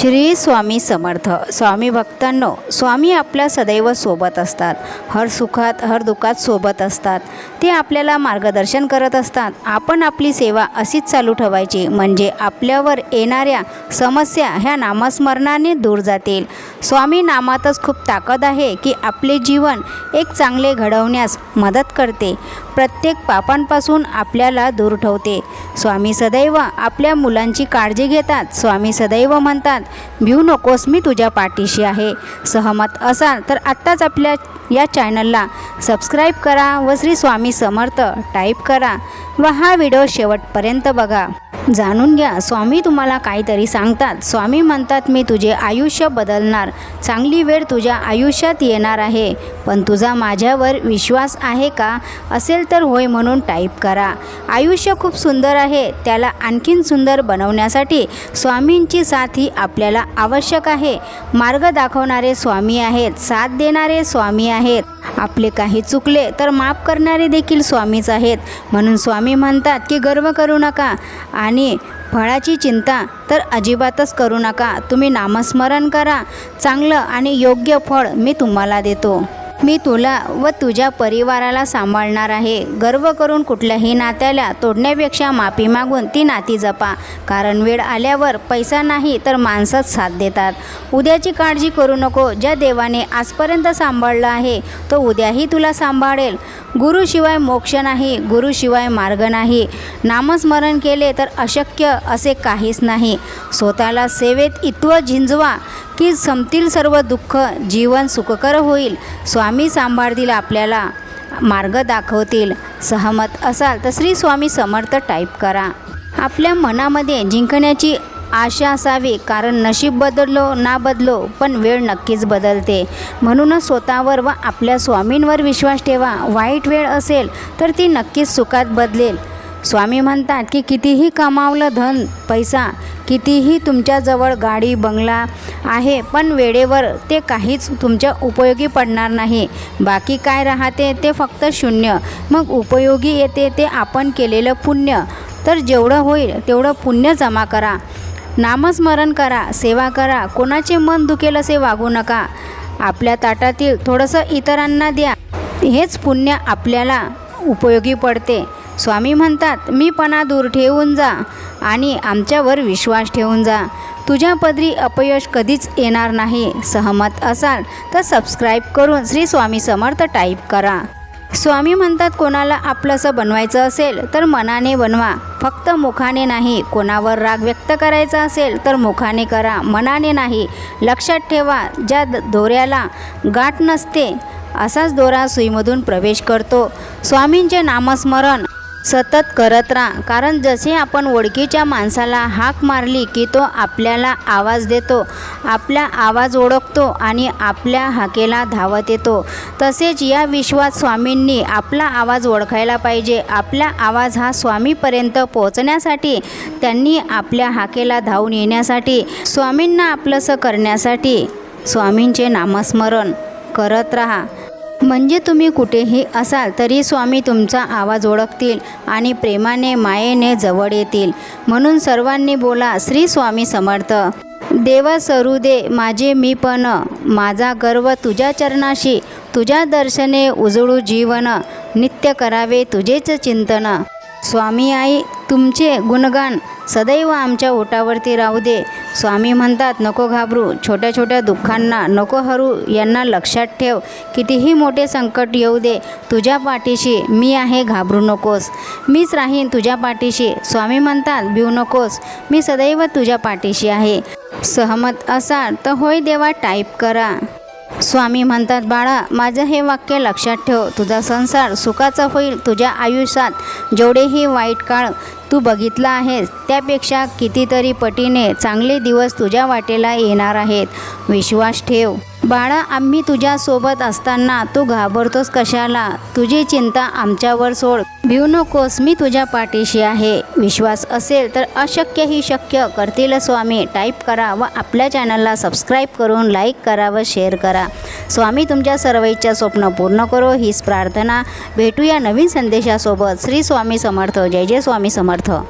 श्री स्वामी समर्थ. स्वामी भक्तांनो स्वामी आपल्या सदैव सोबत असतात. हर सुखात हर दुःखात सोबत असतात. ते आपल्याला मार्गदर्शन करत असतात. आपण आपली सेवा अशीच चालू ठेवायची म्हणजे आपल्यावर येणाऱ्या समस्या ह्या नामस्मरणाने दूर जातील. स्वामी नामातच खूप ताकद आहे की आपले जीवन एक चांगले घडवण्यास मदत करते. प्रत्येक पापांपासून आपल्याला दूर ठेवते. स्वामी सदैव आपल्या मुलांची काळजी घेतात. स्वामी सदैव म्हणतात भिऊ नकोस मी तुझ्या पाठीशी आहे. सहमत असाल तर आत्ताच आपल्या या चॅनलला सबस्क्राईब करा व श्री स्वामी समर्थ टाईप करा व हा व्हिडिओ शेवटपर्यंत बघा. जाणून घ्या. स्वामी तुम्हाला काहीतरी सांगतात. स्वामी म्हणतात मी तुझे आयुष्य बदलणार. चांगली वेळ तुझ्या आयुष्यात येणार आहे. पण तुझा माझ्यावर विश्वास आहे का? असेल तर होय म्हणून टाईप करा. आयुष्य खूप सुंदर आहे. त्याला आणखीन सुंदर बनवण्यासाठी स्वामींची साथ ही आपल्याला आवश्यक आहे. मार्ग दाखवणारे स्वामी आहेत. साथ देणारे स्वामी आहेत. आपले काही चुकले तर माफ करणारे देखील स्वामीच आहेत. म्हणून स्वामी म्हणतात की गर्व करू नका आणि फळाची चिंता तर अजिबातच करू नका. तुम्ही नामस्मरण करा. चांगलं आणि योग्य फळ मी तुम्हाला देतो. मी तुला व तुझ्या परिवाराला सांभाळणार आहे. गर्व करून कुठल्याही नात्याला तोडण्यापेक्षा माफी मागून ती नाती जपा. कारण वेळ आल्यावर पैसा नाही तर माणसंच साथ देतात. उद्याची काळजी करू नको. ज्या देवाने आजपर्यंत सांभाळलं आहे तो उद्याही तुला सांभाळेल. गुरुशिवाय मोक्ष नाही गुरुशिवाय मार्ग नाही. नामस्मरण केले तर अशक्य असे काहीच नाही. स्वतःला सेवेत इतवं झिंजवा की संपतील सर्व दुःख जीवन सुखकर होईल. स्वामी सांभाळतील आपल्याला. मार्ग दाखवतील. सहमत असाल तर श्री स्वामी समर्थ टाईप करा. आपल्या मनामध्ये जिंकण्याची आशा असावी. कारण नशीब बदललो ना बदलो पण वेळ नक्कीच बदलते. म्हणूनच स्वतःवर व आपल्या स्वामींवर विश्वास ठेवा. वाईट वेळ असेल तर ती नक्कीच सुखात बदलेल. स्वामी म्हणतात की कितीही कमावलं धन पैसा कितीही तुमच्याजवळ गाडी बंगला आहे पण वेळेवर ते काहीच तुमच्या उपयोगी पडणार नाही. बाकी काय राहते ते फक्त शून्य. मग उपयोगी येते ते आपण केलेलं पुण्य. तर जेवढं होईल तेवढं पुण्य जमा करा. नामस्मरण करा सेवा करा. कोणाचे मन दुखेल असे वागू नका. आपल्या ताटातील थोडंसं इतरांना द्या. हेच पुण्य आपल्याला उपयोगी पडते. स्वामी म्हणतात मीपणा दूर ठेवून जा आणि आमच्यावर विश्वास ठेवून जा. तुझ्या पदरी अपयश कधीच येणार नाही. सहमत असाल तर सबस्क्राईब करून श्री स्वामी समर्थ टाईप करा. स्वामी म्हणतात कोणाला आपलंसं बनवायचं असेल तर मनाने बनवा. फक्त मुखाने नाही कोणावर राग व्यक्त करायचा असेल तर मुखाने करा. मनाने नाही लक्षात ठेवा. ज्या द- दोऱ्याला गाठ नसते असाच दोरा सुईमधून प्रवेश करतो. स्वामींचे नामस्मरण सतत करत राहा. कारण जसे आपण ओळखीच्या माणसाला हाक मारली की तो आपल्याला आवाज देतो आपला आवाज ओळखतो आणि आपल्या हाकेला धावत येतो. तसेच या विश्वात स्वामींनी आपला आवाज ओळखायला पाहिजे. आपला आवाज हा स्वामीपर्यंत पोहोचण्यासाठी त्यांनी आपल्या हाकेला धावून येण्यासाठी स्वामींना आपलंसं करण्यासाठी स्वामींचे नामस्मरण करत राहा. म्हणजे तुम्ही कुठेही असाल तरी स्वामी तुमचा आवाज ओळखतील आणि प्रेमाने मायेने जवळ येतील. म्हणून सर्वांनी बोला श्री स्वामी समर्थ. देवा सरू दे माझे मी पण. माझा गर्व तुझ्या चरणाशी तुझ्या दर्शने उजळू जीवन. नित्य करावे तुझेच चिंतन. स्वामी आई तुमचे गुणगान सदैव आमच्या ओटावरती राहू दे. स्वामी म्हणतात नको घाबरू. छोट्या छोट्या दुःखांना नको हरू. यांना लक्षात ठेव. कितीही मोठे संकट येऊ दे. तुझ्या पाठीशी मी आहे घाबरू नकोस. मीच राहीन तुझ्या पाठीशी. स्वामी म्हणतात भिऊ नकोस. मी सदैव तुझ्या पाठीशी आहे. सहमत असाल तर होय देवा टाईप करा. स्वामी म्हणतात बाळा माझं हे वाक्य लक्षात ठेव. तुझा संसार सुखाचा होईल. तुझ्या आयुष्यात जेवढेही वाईट काळ तू बघितला आहेस त्यापेक्षा कितीतरी पटीने चांगले दिवस तुझ्या वाटेला येणार आहेत. विश्वास ठेव. बाळा आम्ही तुझ्यासोबत असताना तू घाबरतोस कशाला? तुझी चिंता आमच्यावर सोड. भिऊ नकोस मी तुझ्या पाठीशी आहे. विश्वास असेल तर अशक्यही शक्य. करतील स्वामी टाईप करा व आपल्या चॅनलला सबस्क्राईब करून लाईक करा व शेअर करा. स्वामी तुमच्या सर्व इच्छा स्वप्न पूर्ण करो हीच प्रार्थना. भेटूया नवीन संदेशासोबत. श्री स्वामी समर्थ. जय जय स्वामी समर्थ.